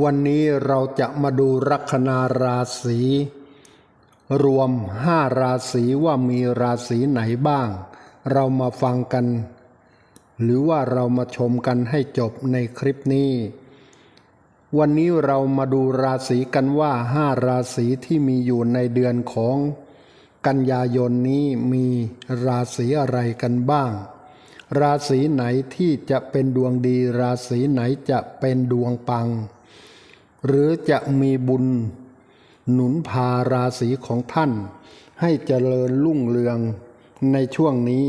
วันนี้เราจะมาดูลัคนาราศีรวมห้าราศีว่ามีราศีไหนบ้าง เรามาฟังกัน หรือว่าเรามาชมกันให้จบในคลิปนี้ วันนี้เรามาดูราศีกันว่าห้าราศีที่มีอยู่ในเดือนของกันยายนนี้มีราศีอะไรกันบ้าง ราศีไหนที่จะเป็นดวงดี ราศีไหนจะเป็นดวงปัง หรือจะมีบุญหนุนพาราศีของท่าน ให้เจริญรุ่งเรืองในช่วงนี้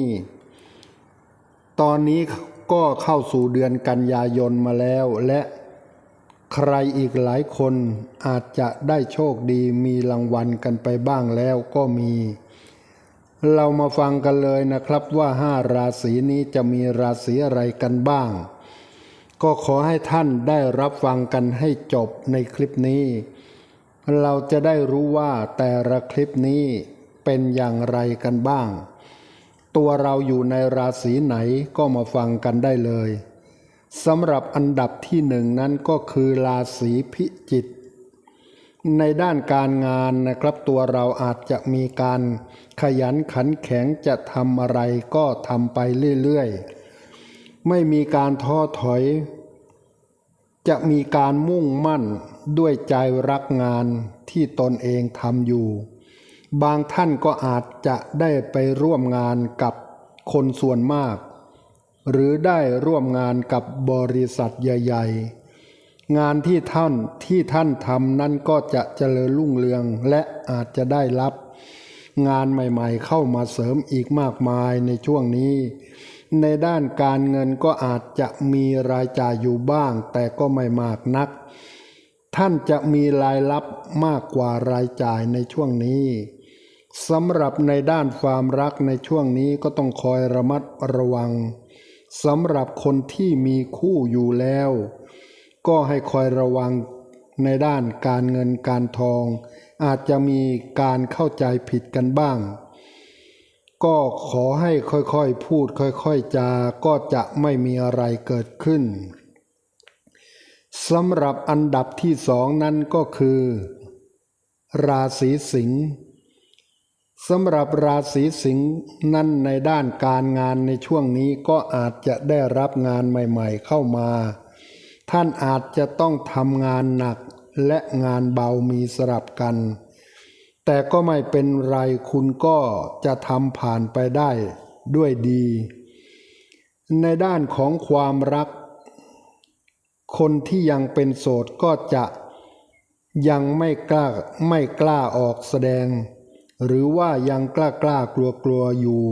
ตอนนี้ก็เข้าสู่เดือนกันยายนมาแล้วและใครอีกหลายคนอาจจะได้โชคดีมีรางวัลกันไปบ้างแล้วก็มี เรามาฟังกันเลยนะครับว่าห้าราศีนี้จะมีราศีอะไรกันบ้าง ก็ขอให้ท่านได้รับฟังกันให้จบในคลิปนี้ เราจะได้รู้ว่าแต่ละคลิปนี้เป็นอย่างไรกันบ้าง ตัวเราอยู่ในราศีไหนก็มาฟังกันได้เลยสำหรับอันดับที่หนึ่งนั้นก็คือราศีพิจิกในด้านการงานนะครับตัวเราอาจจะมีการขยันขันแข็งจะทำอะไรก็ทำไปเรื่อยๆ ไม่มีการท้อถอย จะมีการมุ่งมั่นด้วยใจรักงานที่ตนเองทำอยู่ บางท่านก็อาจจะได้ไปร่วมงานกับคนส่วนมาก หรือได้ร่วมงานกับบริษัทใหญ่ ๆ งานที่ท่านที่ท่านทำนั้นก็จะเจริญรุ่งเรืองและอาจจะได้รับ งานใหม่ๆ เข้ามาเสริมอีกมากมายในช่วงนี้ ในด้านการเงินก็อาจจะมีรายจ่ายอยู่บ้าง แต่ก็ไม่มากนัก ท่านจะมีรายรับมากกว่ารายจ่ายในช่วงนี้สำหรับในด้านความรักในช่วงนี้ก็ต้องคอยระมัดระวังสำหรับคนที่มีคู่อยู่แล้ว ก็ให้คอยระวังในด้านการเงินการทอง อาจจะมีการเข้าใจผิดกันบ้าง ก็ขอให้ค่อยๆพูดค่อยๆจาก็จะไม่มีอะไรเกิดขึ้นสำหรับอันดับที่สองนั้นก็คือ ราศีสิงห์สำหรับราศีสิงห์นั้นในด้านการงานในช่วงนี้ก็อาจจะได้รับงานใหม่ๆเข้ามา ท่านอาจจะต้องทำงานหนักและงานเบามีสลับกัน แต่ก็ไม่เป็นไรคุณก็จะทำผ่านไปได้ด้วยดี ในด้านของความรัก คนที่ยังเป็นโสดก็จะยังไม่กล้าไม่กล้าออกแสดง หรือว่ายังกล้ากล้ากลัวกลัวอยู่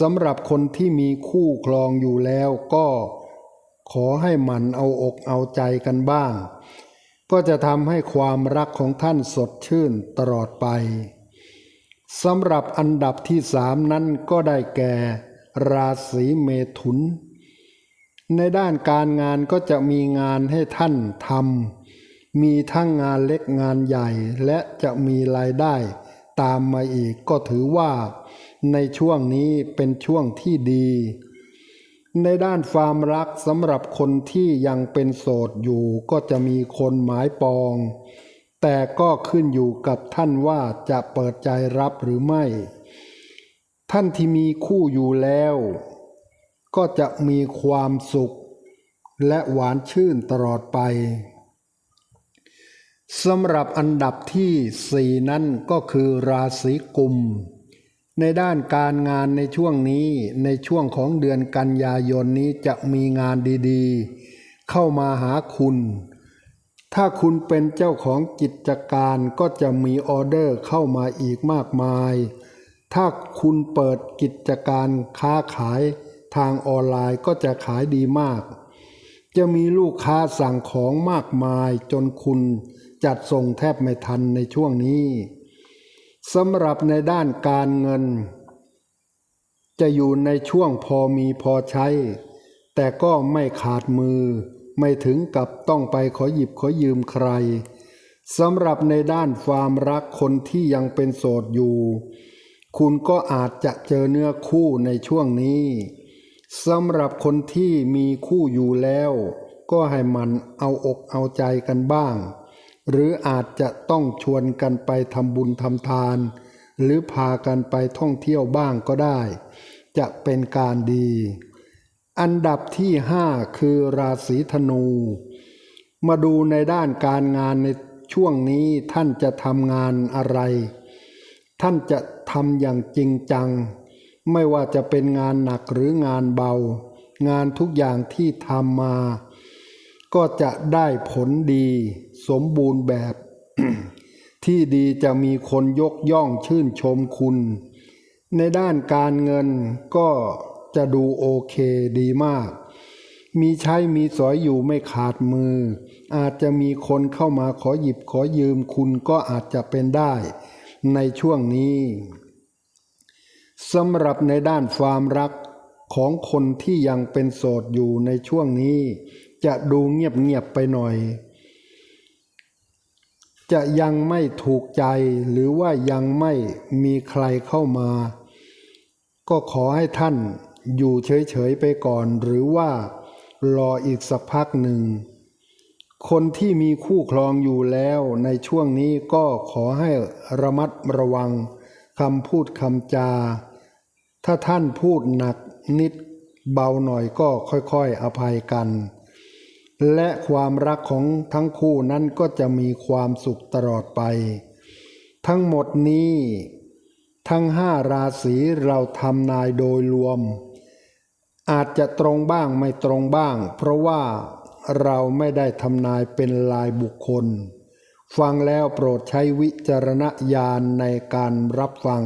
สำหรับคนที่มีคู่ครองอยู่แล้วก็ขอให้หมันเอาอกเอาใจกันบ้าง ก็จะทำให้ความรักของท่านสดชื่นตลอดไปสำหรับอันดับที่สามนั้นก็ได้แก่ ราศีเมถุน ในด้านการงานก็จะมีงานให้ท่านทำมีทั้งงานเล็กงานใหญ่และจะมีรายได้ ตามมาอีกก็ถือว่า ในช่วงนี้เป็นช่วงที่ดี ในด้านความรักสำหรับคนที่ยังเป็นโสดอยู่ก็จะมีคนหมายปอง แต่ก็ขึ้นอยู่กับท่านว่าจะเปิดใจรับหรือไม่ ท่านที่มีคู่อยู่แล้ว ก็จะมีความสุข และหวานชื่นตลอดไปสำหรับอันดับที่สี่นั้นก็คือราศีกุม ในด้านการงานในช่วงนี้ในช่วงของเดือนกันยายนนี้จะมีงานดีๆ เข้ามาหาคุณ ถ้าคุณเป็นเจ้าของกิจการก็จะมีออเดอร์เข้ามาอีกมากมาย ถ้าคุณเปิดกิจการค้าขายทางออนไลน์ก็จะขายดีมาก จะมีลูกค้าสั่งของมากมายจนคุณจัดส่งแทบไม่ทันในช่วงนี้ สำหรับในด้านการเงิน จะอยู่ในช่วงพอมีพอใช้ แต่ก็ไม่ขาดมือ ไม่ถึงกับต้องไปขอหยิบขอยืมใครสำหรับในด้านความรักคนที่ยังเป็นโสดอยู่ คุณก็อาจจะเจอเนื้อคู่ในช่วงนี้สำหรับคนที่มีคู่อยู่แล้ว ก็ให้มันเอาอกเอาใจกันบ้าง หรืออาจจะต้องชวนกันไปทำบุญทำทาน หรือพากันไปท่องเที่ยวบ้างก็ได้ จะเป็นการดี อันดับที่ห้าคือราศีธนู มาดูในด้านการงานในช่วงนี้ท่านจะทำงานอะไร ท่านจะทำอย่างจริงจัง ไม่ว่าจะเป็นงานหนักหรืองานเบา งานทุกอย่างที่ทำมา ก็จะได้ผลดี สมบูรณ์แบบ ที่ดีจะมีคนยกย่องชื่นชมคุณ ในด้านการเงินก็จะดูโอเคดีมาก มีใช้มีสอยอยู่ไม่ขาดมือ อาจจะมีคนเข้ามาขอหยิบขอยืมคุณก็อาจจะเป็นได้ในช่วงนี้สำหรับในด้านความรักของคนที่ยังเป็นโสดอยู่ในช่วงนี้ จะดูเงียบๆไปหน่อย จะยังไม่ถูกใจหรือว่ายังไม่มีใครเข้ามา ก็ขอให้ท่านอยู่เฉยๆไปก่อน หรือว่ารออีกสักพักหนึ่ง คนที่มีคู่ครองอยู่แล้วในช่วงนี้ก็ขอให้ระมัดระวังคำพูดคำจา ถ้าท่านพูดหนักนิดเบาหน่อยก็ค่อยๆอภัยกัน และความรักของทั้งคู่นั้นก็จะมีความสุขตลอดไป ทั้งหมดนี้ ทั้งห้าราศีเราทำนายโดยรวม อาจจะตรงบ้างไม่ตรงบ้าง เพราะว่าเราไม่ได้ทำนายเป็นลายบุคคล ฟังแล้วโปรดใช้วิจารณญาณในการรับฟัง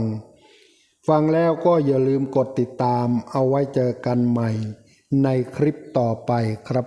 ฟังแล้วก็อย่าลืมกดติดตามเอาไว้เจอกันใหม่ ในคลิปต่อไปครับ